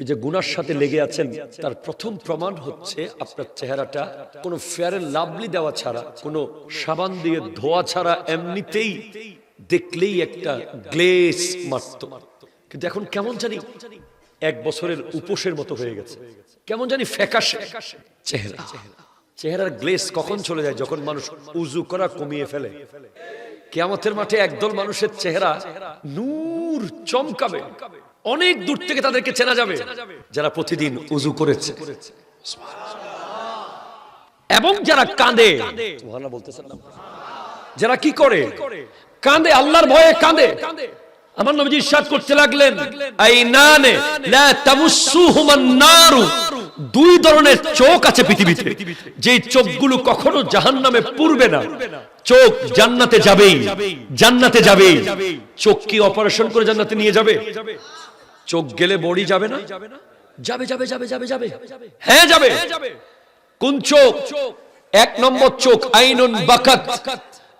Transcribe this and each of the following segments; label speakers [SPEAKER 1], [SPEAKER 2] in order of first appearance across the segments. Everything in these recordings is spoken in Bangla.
[SPEAKER 1] যে গুনার সাথে লেগে আছেন, তার প্রথম প্রমাণ হচ্ছে আপনার চেহারাটা। কোনো ফেয়ার লাভলি দেওয়া ছাড়া, কোনো সাবান দিয়ে ধোয়া ছাড়া এমনিতেই দেখলেই একটা গ্লেস মারত। কিন্তু এখন কেমন জানি এক বছরের উপোসের মতো হয়ে গেছে। কেমন জানি ফ্যাকাশে চেহারা। চেহারার গ্লেস কখন চলে যায় যখন মানুষ উজু করা কমিয়ে ফেলে? কেয়ামতের মাঠে একদল মানুষের চেহারা নূর চমকাবে। অনেক দূর থেকে তাদেরকে চেনা যাবে যারা প্রতিদিন উজু করেছে। এবং যারা কাঁদে। বলতেছেন না? যারা কি করে? কাঁদে আল্লাহর ভয়ে কাঁদে। আমার নবীজি ইরশাদ করতে লাগলেন আইনানে লা তামুসুহুমান নারু। দুই ধরনের চোখ আছে পৃথিবীতে। যে চোখগুলো কখনো জাহান্নামে পুরবে না চোখ জান্নাতে যাবেই জান্নাতে যাবেই। চোখ কি অপারেশন করে জান্নাতে নিয়ে যাবে? চোখ গেলে বড়ি যাবে না? যাবে যাবে যাবে যাবে যাবে হ্যাঁ যাবে। কোন চোখ? এক নম্বর চোখ আইনুন বাকাত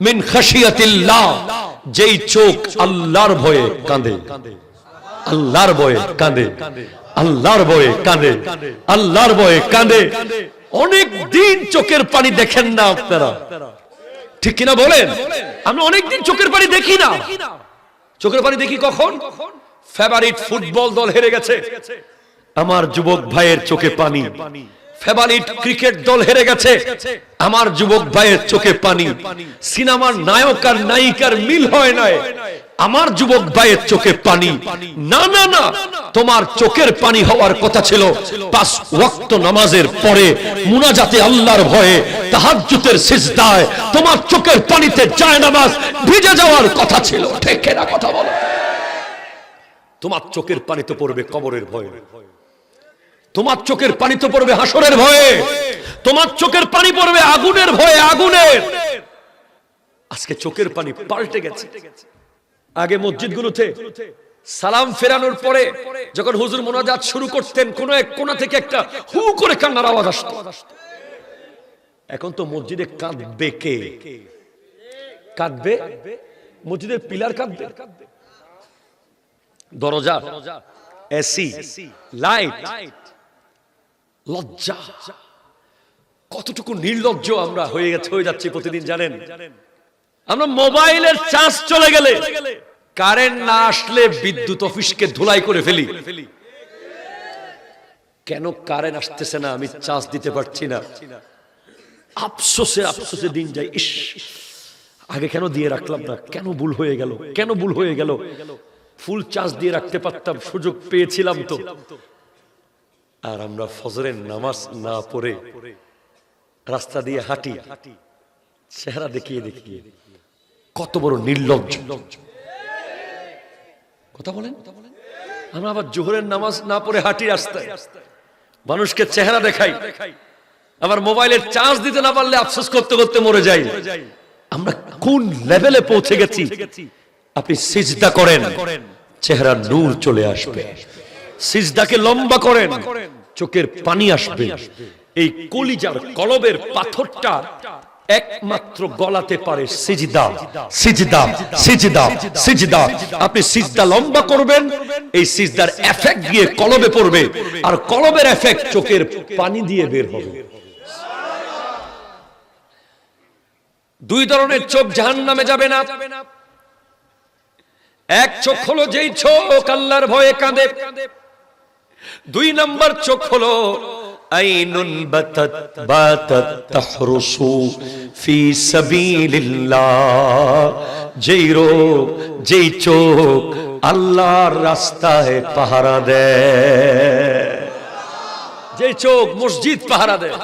[SPEAKER 1] মিন খাশিয়াতিল্লাহ। যেই চোখ আল্লাহর ভয়ে কাঁদে। আল্লাহর ভয়ে কাঁদে। আল্লাহর ভয়ে কাঁদে। আল্লাহর ভয়ে কাঁদে। অনেক দিন চোখের পানি দেখেন না আপনারা। ঠিক কিনা বলেন? আমি অনেকদিন চোখের পানি দেখি না। চোখের পানি দেখি কখন? ফেভারিট ফুটবল দল হেরে গেছে। আমার যুবক ভাইয়ের চোখে পানি। ফেভারিট ক্রিকেট দল হেরে গেছে। আমার যুবক ভাইয়ের চোখে পানি। সিনেমার নায়ক আর নায়িকার মিল হয় নাই। আমার যুবক ভাইয়ের চোখে পানি। না না না। তোমার চোখের পানি হওয়ার কথা ছিল। পাঁচ ওয়াক্ত নামাজের পরে মুনাজাতে আল্লাহর ভয়ে তাহাজ্জুদের সিজদায় তোমার চোখের পানিতে যায় নামাজ ভিজে যাওয়ার কথা ছিল। ঠিক না কথা বলো। তোমার চোখের পানি তো পড়বে কবরের ভয়ে। তোমার চোখের পানি তো পড়বে হাসরের ভয়ে। তোমার চোখের পানি পড়বে আগুনের ভয়ে, আগুনের। আজকে চোখের পানি পাল্টে গেছে। আগে মসজিদগুলোতে সালাম ফেরানোর পরে যখন হুজুর মোনাজাত শুরু করতেন, কোন এক কোনা থেকে একটা হু করে কান্নার আওয়াজ আসতো। এখন তো মসজিদে কাঁদবে কে? কাঁদবে? মসজিদের পিলার কাঁদবে? দরজা এসি লাইট লজ্জা। কতটুকু নির্লজ্জ আমরা হয়ে গেছে হয়ে যাচ্ছি প্রতিদিন জানেন? আমরা মোবাইলের চার্জ চলে গেলে কারেন্ট না আসলে বিদ্যুৎ অফিসকে ধুলাই করে ফেলি। কেন কারেন্ট আসতেছে না? আমি চার্জ দিতে পারছি না। আফসোসে আফসোসে দিন যায় ইস আগে কেন দিয়ে রাখলাম না? কেন ভুল হয়ে গেল? কেন ভুল হয়ে গেল? ফুল চার্জ দিয়ে রাখতে পারতাম, সুযোগ পেয়েছিলাম তো। আর আমরা ফজরের নামাজ না পড়ে রাস্তা দিয়ে হাঁটি, চেহারা দেখিয়ে দেখিয়ে। কত বড় নির্লজ্জ। কথা বলেন? আমরা আবার জোহরের নামাজ না পড়ে হাঁটি রাস্তায়। মানুষকে চেহারা দেখাই। আবার মোবাইলের চার্জ দিতে না পারলে আফসোস করতে করতে মরে যাই। আমরা কোন লেভেলে পৌঁছে গেছি? আপনি সিজদা করেন চেহারা নূর চলে আসবে। সিজদাকে লম্বা করেন, চোখের পানি আসবে। এই কলিজার কলবের পাথরটা একমাত্র গলাতে পারে সিজদা। সিজদা সিজদা সিজদা। আপনি সিজদা লম্বা করবেন, এই সিজদার এফেক্ট গিয়ে কলবে পড়বে, আর কলবের এফেক্ট চোখের পানি দিয়ে বের হবে। দুই ধরনের চোখ জাহান নামে যাবে না। এক চোখ হলো যেই চোখ আল্লাহর ভয়ে কাঁদে। দুই নম্বর চোখ হলো, আইনুন বাতাত বাতাত তাহরুসু ফি সাবিলিল্লাহ। যেই রোগ, যেই চোখ আল্লাহর রাস্তায় পাহারা দেয়। যেই চোখ মসজিদ পাহারা দেয়।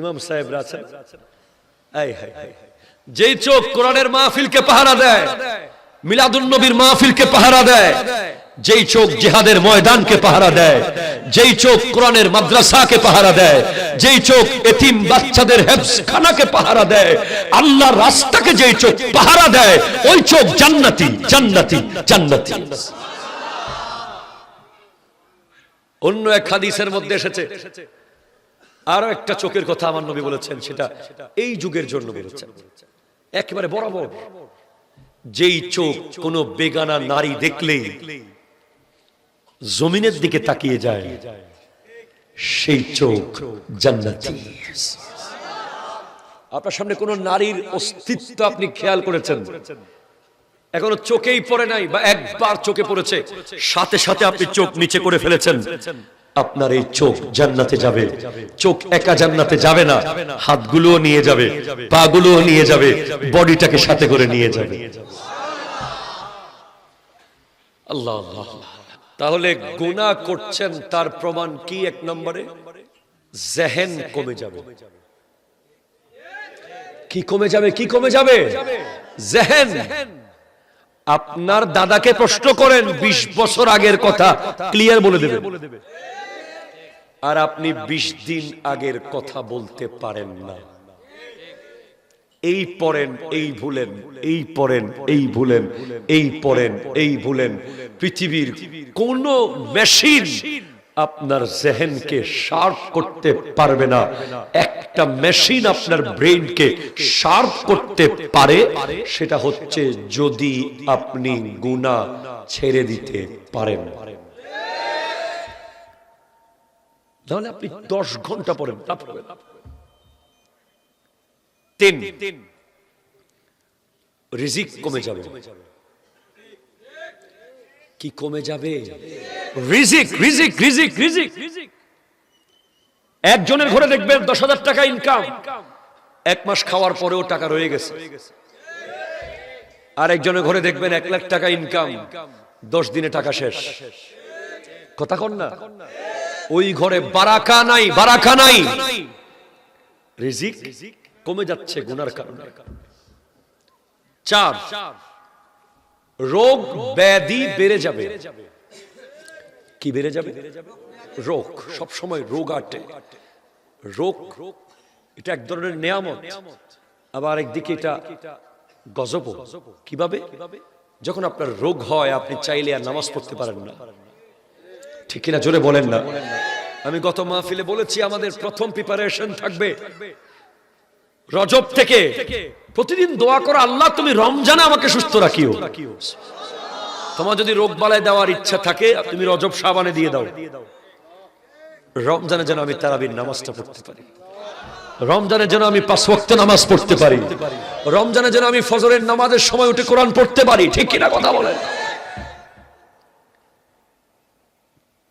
[SPEAKER 1] ইমাম সাহেব আছেন আই হাই যেই চোখ কোরআনের মাহফিলকে পাহারা দেয়। মিলাদুন নবীর মাহফিলকে পাহারা দেয়। যেই চোখ জিহাদের ময়দানকে পাহারা দেয়। যেই চোখ কোরআনের মাদ্রাসাকে পাহারা দেয়। যেই চোখ এতিম বাচ্চাদের হেফসখানাকে পাহারা দেয়। আল্লাহর রাস্তাকে যেই চোখ পাহারা দেয়, ওই চোখ জান্নাতি জান্নাতি জান্নাতি। অন্য এক হাদিসের মধ্যে এসেছে। আরও একটা চোখের কথা আমার নবী বলেছেন, সেটা এই যুগের জন্য বলেছেন। একেবারে বরাবর। যেই চোখ কোন বেগানা নারী দেখলে জমিনের দিকে তাকিয়ে যায়, সেই চোখ জান্নাতি। আপনার সামনে কোন নারীর অস্তিত্ব আপনি খেয়াল করেছেন? এখনও চোখেই পড়ে নাই বা একবার চোখে পড়েছে, সাথে সাথে আপনি চোখ নিচে করে ফেলেছেন। আপনার এই চোখ জান্নাতে যাবে। চোখ একা জান্নাতে যাবে না। হাতগুলোও নিয়ে যাবে, পাগুলোও নিয়ে যাবে, বডিটাকে সাথে করে নিয়ে যাবে। আল্লাহ আল্লাহ। তাহলে গুনাহ করছেন, তার প্রমাণ কি এক নম্বরে? জেহেন কমে যাবে। কি কমে যাবে, কি কমে যাবে? জেহেন। আপনার দাদাকে প্রশ্ন করেন ২০ বছর আগের কথা। ক্লিয়ার বলে দেবে আর আপনি ২০ দিন আগের কথা বলতে পারেন না। এই পড়েন, এই ভুলেন, এই পড়েন, এই ভুলেন, এই পড়েন, এই ভুলেন। পৃথিবীর কোন মেশিন আপনার জেহেনকে শার্প করতে পারবে না। একটা মেশিন আপনার ব্রেইনকে শার্প করতে পারে, সেটা হচ্ছে যদি আপনি গুনাহ ছেড়ে দিতে পারেন। তাহলে আপনি দশ ঘণ্টা। তিন। রিজিক কমে যাবে। কি কমে যাবে? রিজিক রিজিক রিজিক রিজিক। একজনের ঘরে দেখবেন দশ হাজার টাকা ইনকাম এক মাস খাওয়ার পরেও টাকা রয়ে গেছে। আর একজনের ঘরে দেখবেন এক লাখ টাকা ইনকাম দশ দিনে টাকা শেষ। কথা কন না? ওই ঘরে বারাকা নাই বারাকা নাই। রিজিক কমে যাচ্ছে গুনার কারণে। চার, রোগ ব্যাধি বেড়ে যাবে। কি বেড়ে যাবে? রোগ সব সময় রোগ আটে। রোগ, এটা এক ধরনের নেয়ামত। আবার একদিকে এটা গজব কীভাবে? যখন আপনার রোগ হয়, আপনি চাইলে আর নামাজ পড়তে পারেন না। ঠিক কিনা জোরে বলেন না। আমি গত মাহফিলে বলেছি আমাদের প্রথম প্রিপারেশন থাকবে। রজব থেকে প্রতিদিন দোয়া করো, আল্লাহ তুমি রমজানে আমাকে সুস্থ রাখিও। তোমার যদি রোগ বালায় দেওয়ার ইচ্ছা থাকে, তুমি রজব সাবানে দিয়ে দাও। রমজানে যেন আমি তারাবির নামাজটা পড়তে পারি। রমজানে যেন আমি পাঁচ ওয়াক্ত নামাজ পড়তে পারি। রমজানে যেন আমি ফজরের নামাজের সময় উঠে কোরআন পড়তে পারি। ঠিক কিনা কথা বলেন।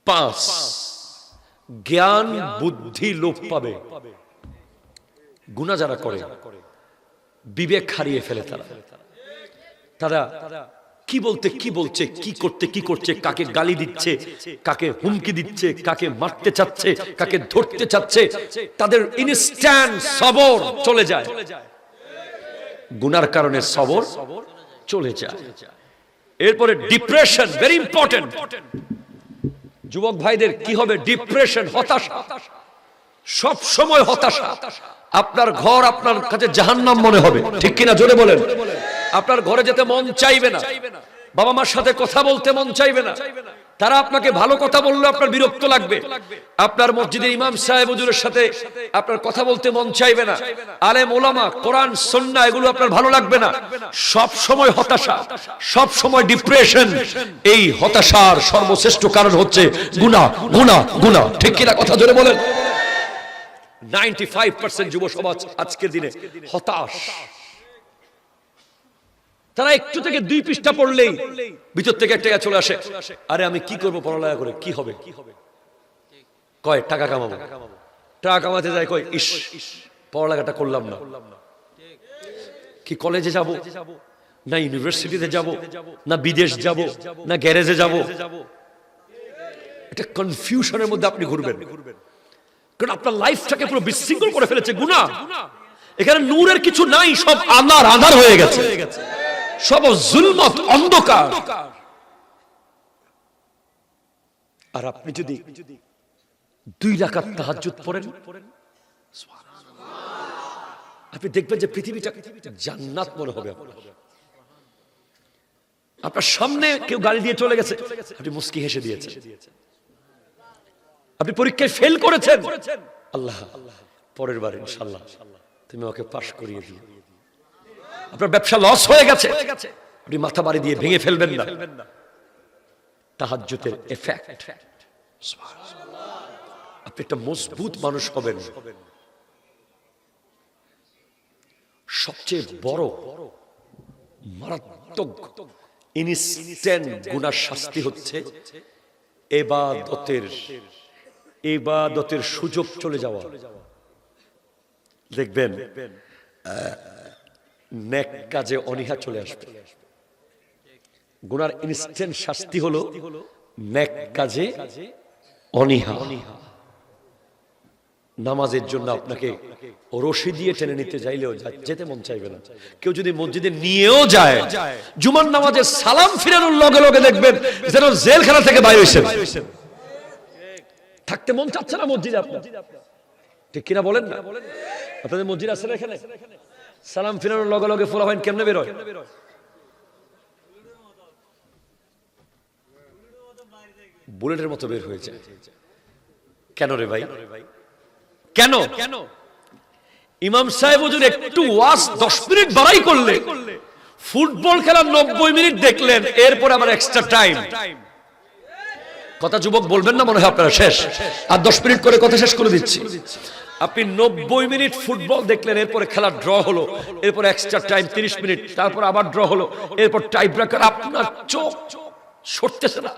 [SPEAKER 1] পাঁচ জ্ঞান, বুদ্ধি লোপ পাবে। গুণা যারা করে, বিবেক হারিয়ে ফেলে তারা। তারা কি বলতে কি বলছে, কি করতে কি করছে, কাকে গালি দিচ্ছে, কাকে হুমকি দিচ্ছে, কাকে মারতে চাচ্ছে, কাকে ধরতে চাচ্ছে, তাদের ইনস্ট্যান্ট সবর চলে যায়। গুনার কারণে সবর চলে যায়। এরপরে ডিপ্রেশন ভেরি ইম্পর্টেন্ট যুবক ভাইদের কি হবে? ডিপ্রেশন হতাশা। সব সময় হতাশা। আপনার ঘর আপনার কাছে জাহান্নাম মনে হবে। ঠিক কিনা? জোরে বলেন। আপনার ঘরে যেতে মন চাইবে না। বাবা মার সাথে কথা বলতে মন চাইবে না। তারা আপনাকে ভালো কথা বললে আপনার বিরক্ত লাগবে। আপনার মসজিদে ইমাম সাহেব হুজুরের সাথে আপনার কথা বলতে মন চাইবে না। আলেম ওলামা, কোরআন, সন্না, এগুলো আপনার ভালো লাগবে না। সব সময় হতাশা, সব সময় ডিপ্রেশন। এই হতাশার সর্বশ্রেষ্ঠ কারণ হচ্ছে গুনাহ গুনাহ গুনাহ। ঠিক কিনা কথা জোরে বলেন? 95% যুব সমাজ আজকের দিনে হতাশ। তারা একটু থেকে দুই পৃষ্ঠা পড়লেই ভিতর থেকে একটা চলে আসে। আরে আমি কি করব পড়ালেখা করে? কি হবে? কয়, টাকা কামাবো? টাকা কামাতে যায় কয়, ইস, পড়ালেখাটা করলাম না। কি কলেজে যাব? না ইউনিভার্সিটিতে যাব? না বিদেশ যাব? না গ্যারেজে যাব? এটা কনফিউশনের মধ্যে আপনি ঘুরবেন। কারণ আপনার লাইফটাকে পুরো বিশৃঙ্খল করে ফেলেছে। গুণা এখানে নূরের কিছু নাই, সব আন্ধার আধার হয়ে গেছে। সব জুলমত অন্ধকার। আর আপনি যদি দুই রাকাত তাহাজ্জুদ পড়েন, আপনি দেখবেন যে পৃথিবীটা জান্নাত মনে হবে আপনার। সামনে কেউ গাড়ি দিয়ে চলে গেছে, আপনি মুস্কি হেসে দিয়েছেন। আপনি পরীক্ষায় ফেল করেছেন। আল্লাহ, পরের বার ইনশাল্লাহ তুমি আমাকে পাশ করিয়ে দিও। আপনার ব্যবসা লস হয়ে গেছে। আপনি মাথা বাড়ি দিয়ে ভেঙে ফেলবেন না। তাহাজ্জুতের এফেক্ট আপনি একটা মজবুত মানুষ হবেন। সবচেয়ে বড়, মারাত্মক ইনস্ট্যান্ট গুনার শাস্তি হচ্ছে এবাদতের এবাদতের সুযোগ চলে যাওয়া। দেখবেন নেক কাজে অনীহা চলে আসবে। গুনার ইনস্ট্যান্ট শাস্তি হলো নেক কাজে অনীহা। নামাজের জন্য আপনাকে রশি দিয়ে টেনে নিতে চাইলেও যেতে মন চাইবে না। কেউ যদি মসজিদে নিয়েও যায়, জুমার নামাজে সালাম ফিরানোর লগে লগে দেখবেন যেন জেলখানা থেকে বাইরে হয়েছেন থাকতে মন চাচ্ছে না মসজিদে আপনার। ঠিক কিনা বলেন না? আপনাদের মসজিদ আছে না এখানে? সালাম ফিরানোর লগে লগে ফোলা হয় কেমনে বেরোয়? বুলেটের মতো বের হয়ে যায় কেন রে ভাই? কেন? কেন ইমাম সাহেব হুজুর একটু ওয়াজ দশ মিনিট বাড়াই করলে, ফুটবল খেলা নব্বই মিনিট দেখলেন, এরপর আমার এক্সট্রা টাইম কথা যুবক বলবেন না, মনে হয় আপনারা শেষ। আর দশ মিনিট করে কথা শেষ করে দিচ্ছি। আপনি নব্বই মিনিট ফুটবল দেখলেন, এরপরে খেলা ড্র হলো, এরপর এক্সট্রা টাইম তিরিশ মিনিট, তারপর আবার ড্র হলো, এরপর টাই ব্রেকার আপনার চোখ সরতেছে না।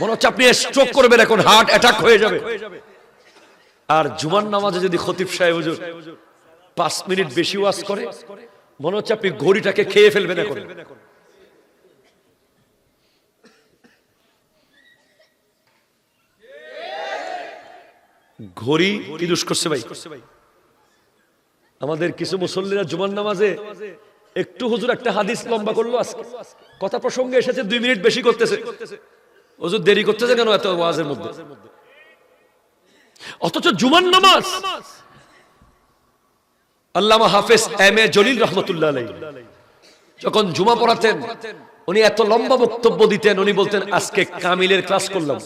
[SPEAKER 1] মনে হচ্ছে আপনি স্ট্রোক করবেন, এখন হার্ট অ্যাটাক হয়ে যাবে। আর জুমার নামাজে যদি খতিব সাহেব হুজুর পাঁচ মিনিট বেশি ওয়াজ করে, মনে হচ্ছে আপনি ঘড়িটাকে খেয়ে ফেলবেন এখন। ঘড়ি কি দোষ করছে ভাই? আমাদের কিছু মুসল্লিরা জুমার নামাজে একটু হুজুর একটা হাদিস লম্বা করল আজকে। কথা প্রসঙ্গে এসেছে, দুই মিনিট বেশি করতেছে। হুজুর দেরি করতেছে কেন এত ওয়াজের মধ্যে? অথচ জুমার নামাজ। আল্লামা হাফেজ এম এ জলিল রহমতুল্লাহ যখন জুমা পড়াতেন, উনি এত লম্বা বক্তব্য দিতেন, উনি বলতেন, আজকে কামিলের ক্লাস করলাম।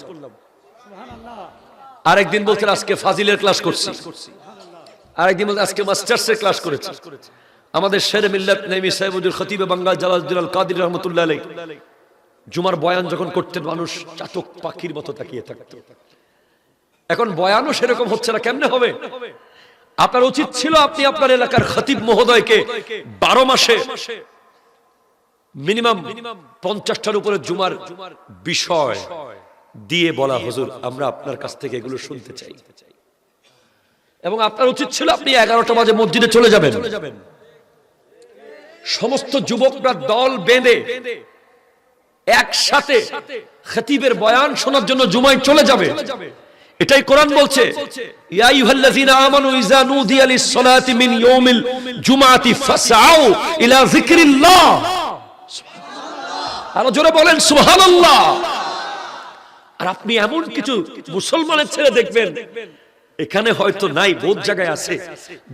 [SPEAKER 1] আরেকদিন বলতেন আজকে ফাজিলের ক্লাস করছি। আরেকদিন বলতেন আজকে মাস্টার্সের ক্লাস করেছি। আমাদের শের মিল্লাত নেমি সাহেবুদ্দিন খতিবে বাঙ্গাল জালালুদ্দিন আল কাদির রহমতুল্লাহ আলাই জুমার বয়ান যখন করতেন, মানুষ চাতক পাখির মতো তাকিয়ে থাকতো। এখন বয়ানও সেরকম হচ্ছে না, কেমনে হবে? আপনার উচিত ছিল আপনি আপনার এলাকার খতিব মহোদয়কে বারো মাসে মিনিমাম পঞ্চাশটার উপরে জুমার বিষয় দিয়ে বলা হুজুর আমরা আপনার কাছ থেকে এগুলো শুনতে চাই। এবং আপনার উচিত ছিল আপনি এগারোটা বাজে মসজিদে চলে যাবেন। সমস্ত যুবকরা দল বেঁধে একসাথে খতিবের বয়ান শোনার জন্য জুমায় চলে যাবে। এটাই কোরআন বলছে ইয়া আইয়ুহাল্লাযীনা আমানু ইযা নুদিয়া লিস-সালাতি মিন ইয়াউমিল জুমআতি ফাসআউ ইলা যিকরিল্লাহ। আরও জোরে বলেন সুবহানাল্লাহ। আর আপনি এমন কিছু মুসলমানের ছেলে দেখবেন, এখানে হয়তো নাই, বহুত জায়গায় আছে।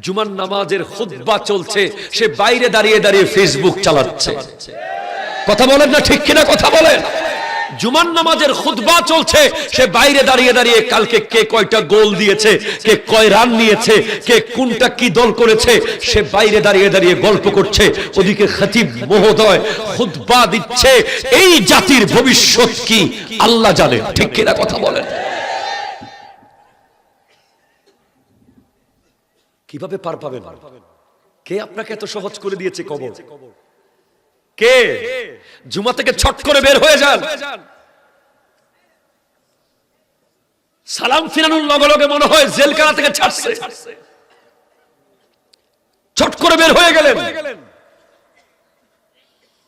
[SPEAKER 1] জুমান নামাজের খুতবা চলছে, সে বাইরে দাঁড়িয়ে দাঁড়িয়ে ফেসবুক চালাচ্ছে। কথা বলেন না ঠিক কিনা, কথা বলেন। জুমার নামাজের খুতবা চলছে। সে বাইরে দাঁড়িয়ে দাঁড়িয়ে কালকে কে কয়টা গোল দিয়েছে, কে কয় রান নিয়েছে, কে কোনটা কি দল করেছে, সে বাইরে দাঁড়িয়ে দাঁড়িয়ে গল্প করছে। ওদিকে খতিব মহোদয় খুতবা দিচ্ছে, এই জাতির ভবিষ্যৎ কি আল্লাহ জানে। ঠিক কিনা কথা বলেন। কীভাবে পার পাবেন? কে আপনাকে এত সহজ করে দিয়েছে কবর? কে? জুমা থেকে ছট করে বের হয়ে যান। সালাম ফিরানোর লগে লগে মনে হয় জেলখানা থেকে ছাড়ছে। ছট করে বের হয়ে গেলেন।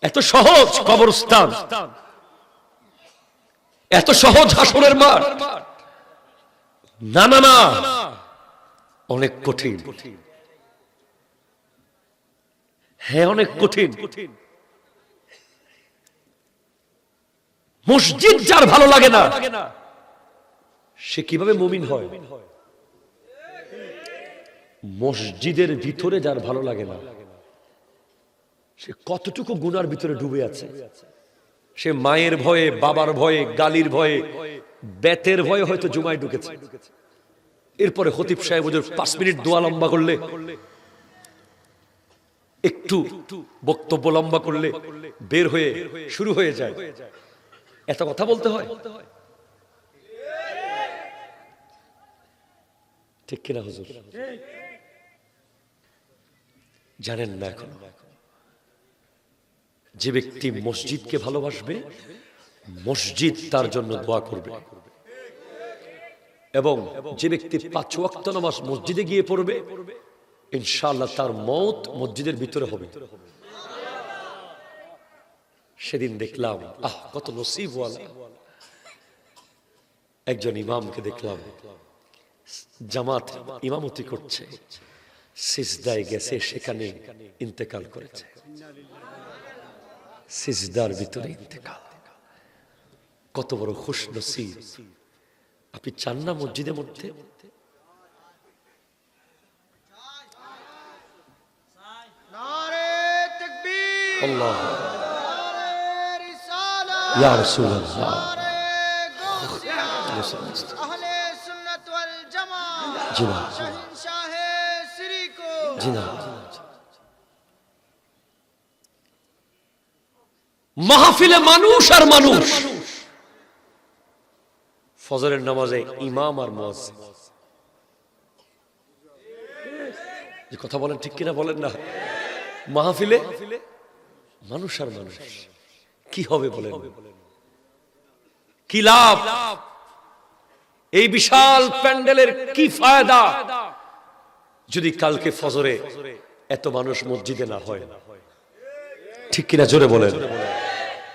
[SPEAKER 1] এত সহজ কবরস্থান। এত সহজ হাসনের মাঠ। না না না। অনেক কঠিন। হ্যাঁ অনেক কঠিন কঠিন। মসজিদ যার ভালো লাগে না, সে কীভাবে মুমিন হয়? মসজিদের ভিতরে যার ভালো লাগে না, সে কতটুকু গুনার ভিতরে ডুবে আছে? সে মায়ের ভয়ে, বাবার ভয়ে, গালির ভয়ে, বেতের ভয়ে হয়তো জুমায় ঢুকেছে। এরপরে হতিব সাহেব ওদের পাঁচ মিনিট দোয়া লম্বা করলে, একটু বক্তব্য লম্বা করলে বের হয়ে, শুরু হয়ে যায়। এত কথা বলতে হয়। ঠিক কিনা হুজুর? জানেন না এখন। যে ব্যক্তি মসজিদকে ভালোবাসবে, মসজিদ তার জন্য দোয়া করবে। এবং যে ব্যক্তি পাঁচ ওয়াক্ত নামাজ মসজিদে গিয়ে পড়বে, ইনশাআল্লাহ তার মত মসজিদের ভিতরে হবে। সেদিন দেখলাম আহ কত নসিবওয়ালা একজন ইমামকে দেখলাম জামাত ইমামতি করছে সিজদায় গেছে সেখানে ইন্তেকাল করেছে। সিজদার ভিতরে ইন্তেকাল। কত বড় খুশ নসিব। আপনি চান না মসজিদের মধ্যে? আল্লাহ। ইয়া রাসূলুল্লাহ। জি না। জি না। মাহফিলে মানুষ আর মানুষ। ফজরের নামাজে ইমাম আর মুয়াজ্জিন। যে কথা বলেন ঠিক কিনা বলেন না। মাহফিলে মানুষ আর মানুষ। কি হবে বলেন? কি লাভ? এই বিশাল প্যান্ডেলের কি ফায়দা? যদি কালকে ফজরে এত মানুষ মসজিদে না হয়, ঠিক কিনা জোরে বলেন?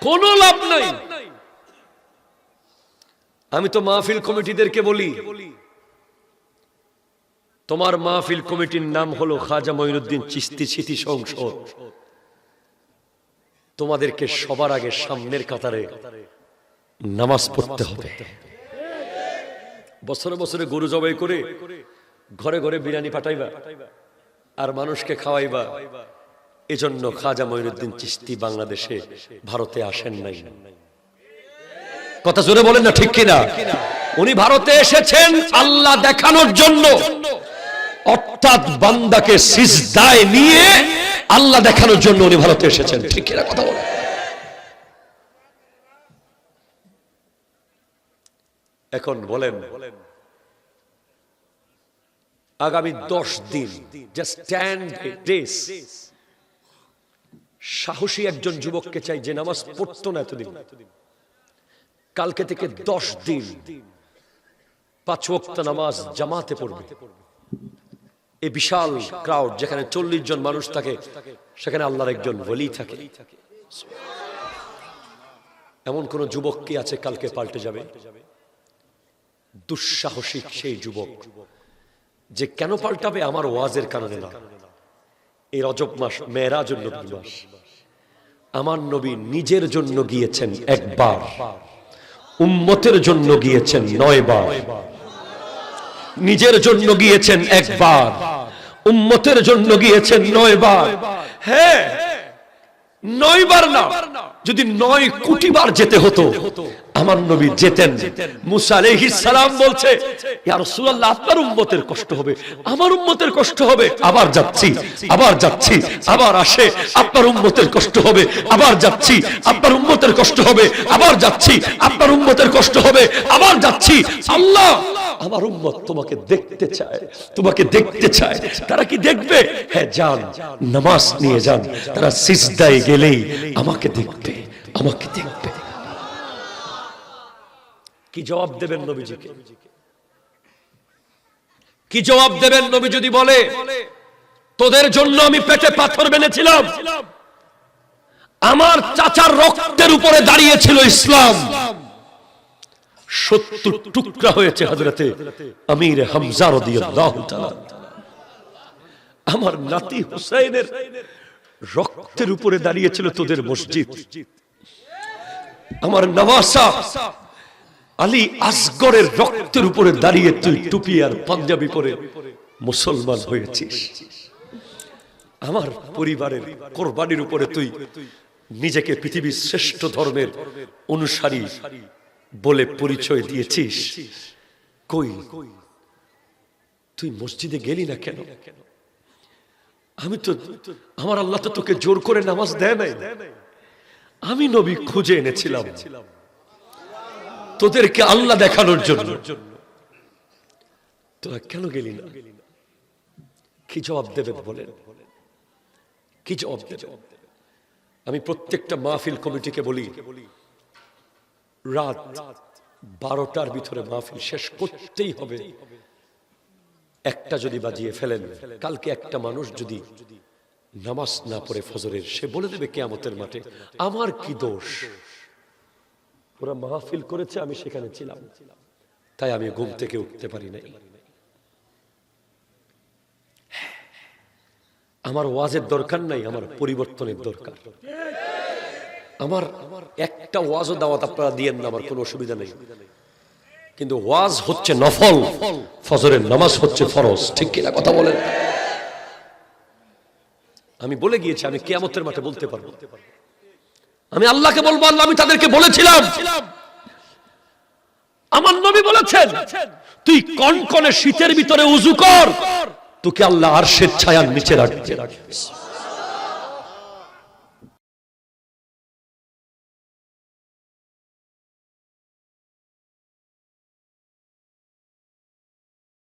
[SPEAKER 1] কোনো লাভ নাই। আমি তো মাহফিল কমিটিদেরকে বলি, তোমার মাহফিল কমিটির নাম হলো খাজা মঈনুদ্দিন চিস্তি স্মৃতি সংসদ। তোমাদেরকে সবার আগে সামনের কাতারে নামাজ পড়তে হবে। বছরে বছরে গরু জবাই করে ঘরে ঘরে বিরিয়ানি পাঠাইবা আর মানুষকে খাওয়াইবা। এজন্য খাজা মঈনুদ্দিন চিস্তি বাংলাদেশে ভারতে আসেন নাই। কথা জোরে বলেন না ঠিক কিনা? উনি ভারতে এসেছেন আল্লাহ দেখানোর জন্য। অর্থাৎ বান্দাকে সিজদায় নিয়ে আল্লাহ দেখানোর জন্য উনি ভারতে এসেছেন। ঠিক কিনা কথা বলেন। এখন বলেন, আগামী দশ দিন সাহসী একজন যুবককে চাই যে নামাজ পড়তো না এতদিন। কালকে থেকে দশ দিন, পাঁচ ওয়াক্ত নামাজ জামাতে পড়বে। এই বিশাল ক্রাউড যেখানে চল্লিশ জন মানুষ থাকে, সেখানে আল্লাহর একজন বলি থাকে। এমন কোন যুবক কি আছে কালকে পাল্টে যাবে? দুঃসাহসিক সেই যুবক যে কেন পাল্টাবে আমার ওয়াজের কারণে না? এই রজব মাস মেয়েরাজুর নবীর মাস। আমার নবী নিজের জন্য গিয়েছেন একবার, উম্মতের জন্য গিয়েছেন নয় বার নিজের জন্য গিয়েছেন একবার। উম্মতের জন্য গিয়েছেন নয় বার হ্যাঁ নয় বার না। যদি নয় কোটি বার যেতে হতো আমার নবী যেতেন। মুসা আলাইহিস সালাম বলছে, ইয়া রাসূলুল্লাহ, আপনার উম্মতের কষ্ট হবে, আমার উম্মতের কষ্ট হবে, আবার যাচ্ছি আবার যাচ্ছি, আবার আসে, আপনার উম্মতের কষ্ট হবে, আবার যাচ্ছি, আপনার উম্মতের কষ্ট হবে, আবার যাচ্ছি, আপনার উম্মতের কষ্ট হবে, আবার যাচ্ছি, আল্লাহ, আমার উম্মত তোমাকে দেখতে চায়, তোমাকে দেখতে চায়, তারা কি দেখবে? হ্যাঁ যান, নামাজ নিয়ে যান, তারা সিজদায় গেলেই আমাকে দেখবে আমাকে দেখবে। কি জবাব দেবেন নবীজিকে? কি জবাব দেবেন নবী যদি বলে, তোদের জন্য আমি পেটে পাথর বেঁধেছিলাম। আমার চাচার রক্তের উপরে দাঁড়িয়েছিল ইসলাম। সত্তর টুকরা হয়েছে হজরতে আমির হামজা রাদিয়াল্লাহু তাআলা। আমার নাতি হুসাইনের রক্তের উপরে দাঁড়িয়েছিল তোদের মসজিদ। আমার নওয়াসা আলী আসগরের রক্তের উপরে দাঁড়িয়ে তুই টুপি আর পাঞ্জাবি পরে মুসলমান হয়েছিস। আমার পরিবারের কোরবানির উপরে তুই নিজেকে পৃথিবীর শ্রেষ্ঠ ধর্মের অনুসারী বলে পরিচয় দিয়েছিস। কই? তুই মসজিদে গেলি না কেন? আমি তো, আমার আল্লাহ তো তোকে জোর করে নামাজ দেয় নাই। আমি নবী খুঁজে এনেছিলাম। তোদেরকে আল্লাহ দেখানোর জন্য। তোরা কেন গেলি না? কি জবাব দেবে বলেন? কি জবাব দেবে? আমি প্রত্যেকটা মাহফিল কমিটিকে বলি রাত বারোটার ভিতরে মাহফিল শেষ করতেই হবে। একটা যদি বাজিয়ে ফেলেন কালকে একটা মানুষ যদি নামাজ না পড়ে ফজরের সে বলে দেবে কেয়ামতের মাঠে আমার কি দোষ? ওরা মাহফিল করেছে, আমি সেখানে ছিলাম। তাই আমি ঘুম থেকে উঠতে পারি নাই। আমার ওয়াজের দরকার নাই, আমার পরিবর্তনের দরকার। আমার একটা ওয়াজও দাওয়াত আপনারা দিয়েন না আমার কোনো অসুবিধা নেই। কিন্তু ওয়াজ হচ্ছে নফল, ফজরের নামাজ হচ্ছে ফরজ, ঠিক কিনা কথা বলেন? আমি বলে গিয়েছি, আমি কেয়ামতের মাঠে বলতে পারব। আমি আল্লাহকে বলব, আল্লাহ, আমি তাদেরকে বলেছিলাম। আমার নবী বলেছেন, তুই কনকনে শীতের ভিতরে উজু কর, তোকে আল্লাহ আর সে ছায়ার নিচে রাখবে।